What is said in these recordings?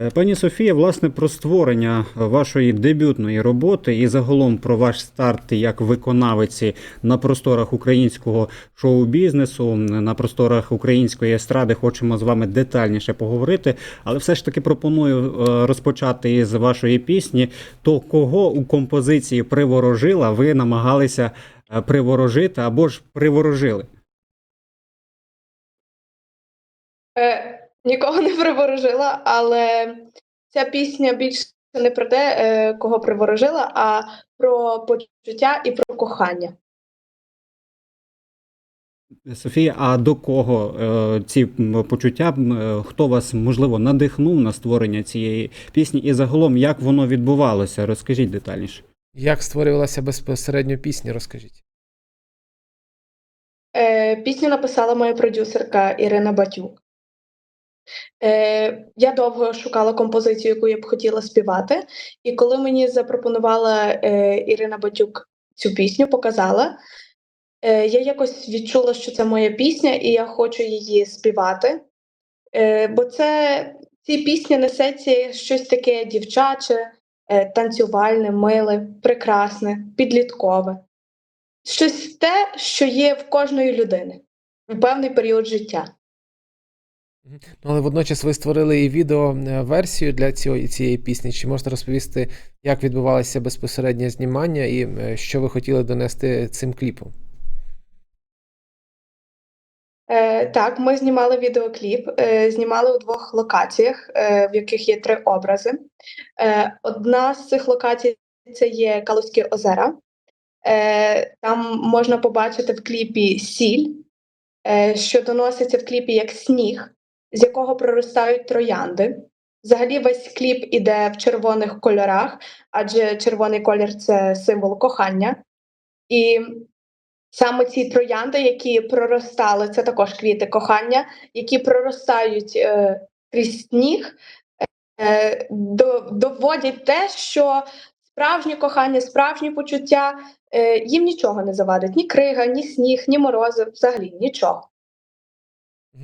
Е, Пані Софія, власне, про створення вашої дебютної роботи і загалом про ваш старт як виконавиці на просторах українського шоу-бізнесу, на просторах української естради хочемо з вами детальніше поговорити. Але все ж таки пропоную е, розпочати із вашої пісні. То кого у композиції приворожила, ви намагалися е, приворожити або ж приворожили? Е, нікого не приворожила, але ця пісня більше не про те, е, кого приворожила, а про почуття і про кохання. Софія, а до кого е, ці почуття? е, Хто вас можливо надихнув на створення цієї пісні? І загалом як воно відбувалося? Розкажіть детальніше. Як створювалася безпосередньо пісня, розкажіть. Е, пісню написала моя продюсерка Ірина Батюк. Е, я довго шукала композицію, яку я б хотіла співати, і коли мені запропонувала е, Ірина Батюк цю пісню, показала, е, я якось відчула, що це моя пісня, і я хочу її співати. Е, бо це ці пісня несеться щось таке дівчаче, е, танцювальне, миле, прекрасне, підліткове. Щось те, що є в кожної людини в певний період життя. Ну, але водночас ви створили і відеоверсію для цієї, цієї пісні. Чи можете розповісти, як відбувалося безпосереднє знімання і е, що ви хотіли донести цим кліпом? Е, так, ми знімали відеокліп, е, знімали у двох локаціях, е, в яких є три образи. Е, одна з цих локацій це є Калузькі озера. Е, там можна побачити в кліпі сіль, е, що доноситься в кліпі як сніг, з якого проростають троянди. Взагалі, весь кліп іде в червоних кольорах, адже червоний колір це символ кохання. І саме ці троянди, які проростали, це також квіти кохання, які проростають е, крізь сніг, е, до, доводять те, що справжнє кохання, справжні почуття е, їм нічого не завадить. Ні крига, ні сніг, ні морози, взагалі нічого.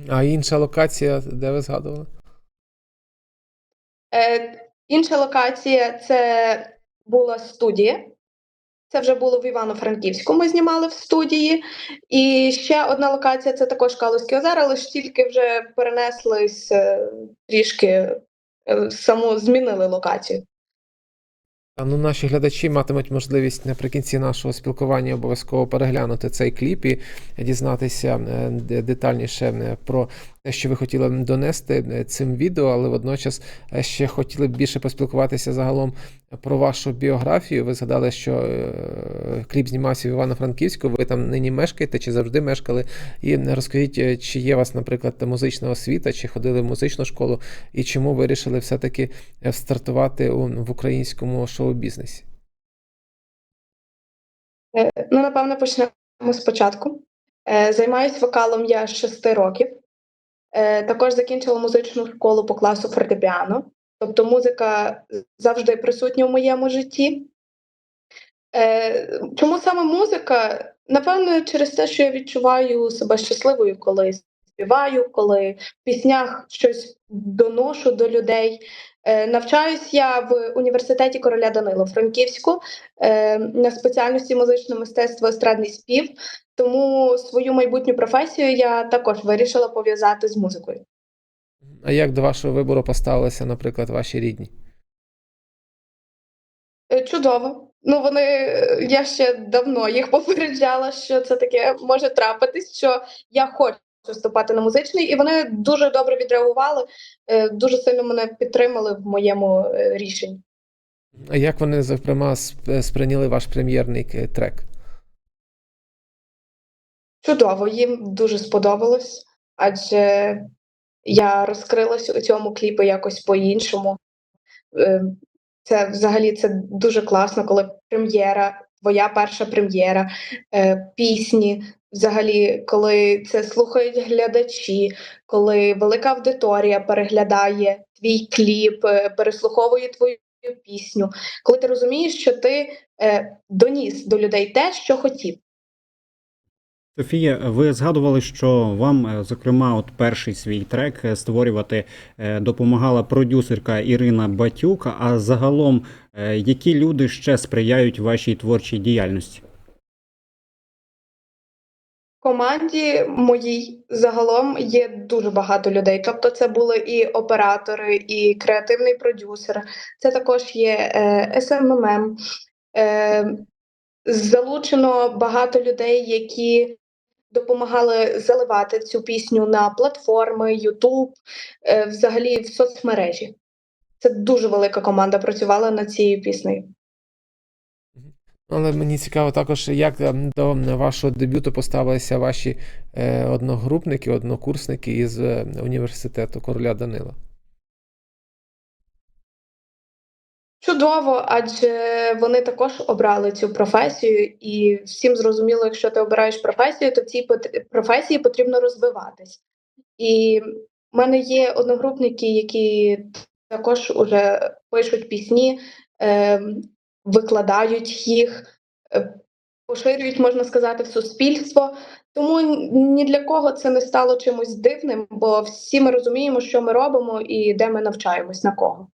А інша локація, де ви згадували? Е, інша локація це була студія. Це вже було в Івано-Франківську. Ми знімали в студії. І ще одна локація це також Калузькі озера, але ж тільки вже перенеслись е, трішки, е, саму змінили локацію. Ну, наші глядачі матимуть можливість наприкінці нашого спілкування обов'язково переглянути цей кліп і дізнатися е, детальніше е, про що ви хотіли донести е, цим відео, але водночас е, ще хотіли б більше поспілкуватися загалом про вашу біографію. Ви згадали, що е, кліп знімався в Івано-Франківську. Ви там нині мешкаєте чи завжди мешкали? І розкажіть, чи є у вас, наприклад, музична освіта, чи ходили в музичну школу, і чому вирішили все-таки стартувати в українському шоу-бізнесі? Ну, напевно, почнемо спочатку. Займаюсь вокалом я з 6 років. Е, Також закінчила музичну школу по класу фортепіано. Тобто музика завжди присутня в моєму житті. Е, Чому саме музика? Напевно, через те, що я відчуваю себе щасливою, коли співаю, коли в піснях щось доношу до людей. Е, Навчаюсь я в університеті короля Данило Франківську е, на спеціальності музичне мистецтво естрадний спів. Тому свою майбутню професію я також вирішила пов'язати з музикою. А як до вашого вибору поставилися, наприклад, ваші рідні? Е, Чудово. Ну вони я ще давно їх попереджала, що це таке може трапитись, що я хочу вступати на музичний, і вони дуже добре відреагували, е, дуже сильно мене підтримали в моєму е, рішенні. А як вони, зокрема, сприйняли ваш прем'єрний е, трек? Чудово, їм дуже сподобалось, адже я розкрилась у цьому кліпі якось по-іншому. Це взагалі це дуже класно, коли прем'єра, твоя перша прем'єра, пісні. Взагалі, коли це слухають глядачі, коли велика аудиторія переглядає твій кліп, е, переслуховує твою пісню, коли ти розумієш, що ти е, доніс до людей те, що хотів. Софія, ви згадували, що вам, е, зокрема, от перший свій трек е, створювати допомагала продюсерка Ірина Батюк. А загалом, які люди ще сприяють вашій творчій діяльності? Команді моїй загалом є дуже багато людей. Тобто, це були і оператори, і креативний продюсер. Це також є е, SMMM. Е, залучено багато людей, які допомагали заливати цю пісню на платформи, YouTube, е, взагалі в соцмережі. Це дуже велика команда працювала над цією піснею. Але мені цікаво також, як е, до вашого дебюту поставилися ваші е, одногрупники, однокурсники із е, університету короля Данила. Чудово, адже вони також обрали цю професію, і всім зрозуміло, якщо ти обираєш професію, то в цій професії потрібно розвиватись. І в мене є одногрупники, які також уже пишуть пісні, е, викладають їх, е, поширюють, можна сказати, в суспільство. Тому ні для кого це не стало чимось дивним, бо всі ми розуміємо, що ми робимо і де ми навчаємось на кого.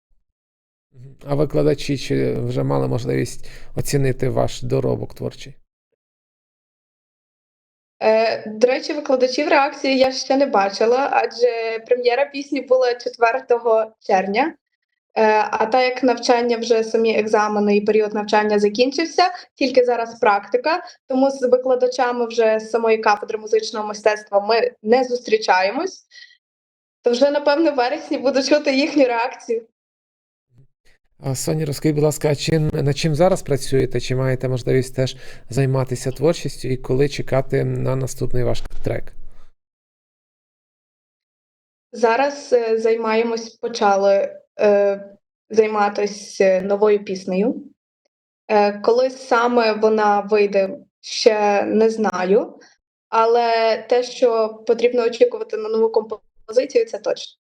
А викладачі чи вже мали можливість оцінити ваш доробок творчий? Е, до речі, викладачів реакції я ще не бачила, адже прем'єра пісні була 4 червня. Е, а так як навчання вже самі екзамени і період навчання закінчився, тільки зараз практика. Тому з викладачами вже з самої кафедри музичного мистецтва ми не зустрічаємось. То вже, напевно, в вересні буду чути їхню реакцію. А, Соня, розкажіть, будь ласка, чим, над чим зараз працюєте? Чи маєте можливість теж займатися творчістю і коли чекати на наступний ваш трек? Зараз е, займаємось, почали е, займатися новою піснею. Е, коли саме вона вийде, ще не знаю. Але те, що потрібно очікувати на нову композицію, це точно.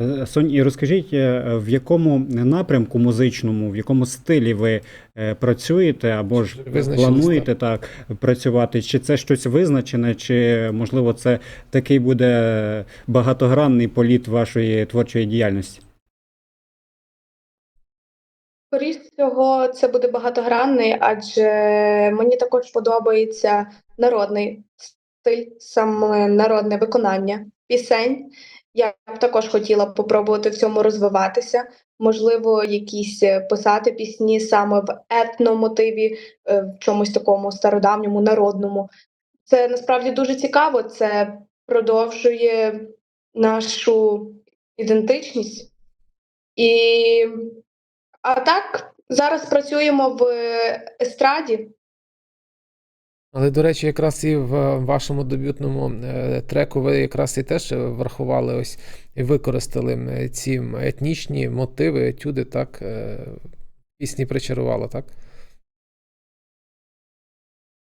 Е, Сонь, і розкажіть, е, в якому напрямку музичному, в якому стилі ви е, працюєте або ж плануєте так працювати? Чи це щось визначене, чи можливо це такий буде багатогранний політ вашої творчої діяльності? Скоріш всього, це буде багатогранний, адже мені також подобається народний стиль, саме народне виконання пісень. Я б також хотіла попробувати в цьому розвиватися. Можливо, якісь е, писати пісні саме в етномотиві, е, в чомусь такому стародавньому, народному. Це насправді дуже цікаво. Це продовжує нашу ідентичність. І а так, зараз працюємо в естраді. Але, до речі, якраз і в вашому дебютному е, треку ви якраз і теж врахували ось і використали ці етнічні мотиви, етюди, так, е, пісні причарувало, так?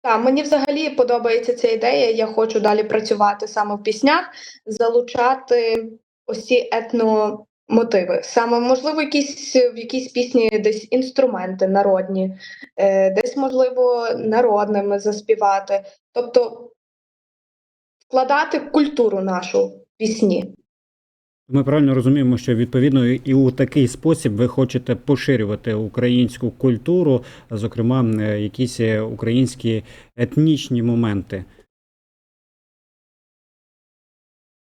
Так, мені взагалі подобається ця ідея. Я хочу далі працювати саме в піснях, залучати ось ці етномотиви. Саме можливо, якісь в якійсь пісні десь інструменти народні, е, десь можливо народними заспівати. Тобто вкладати культуру нашу пісні. Ми правильно розуміємо, що відповідно і у такий спосіб ви хочете поширювати українську культуру, зокрема, е, якісь е, українські етнічні моменти.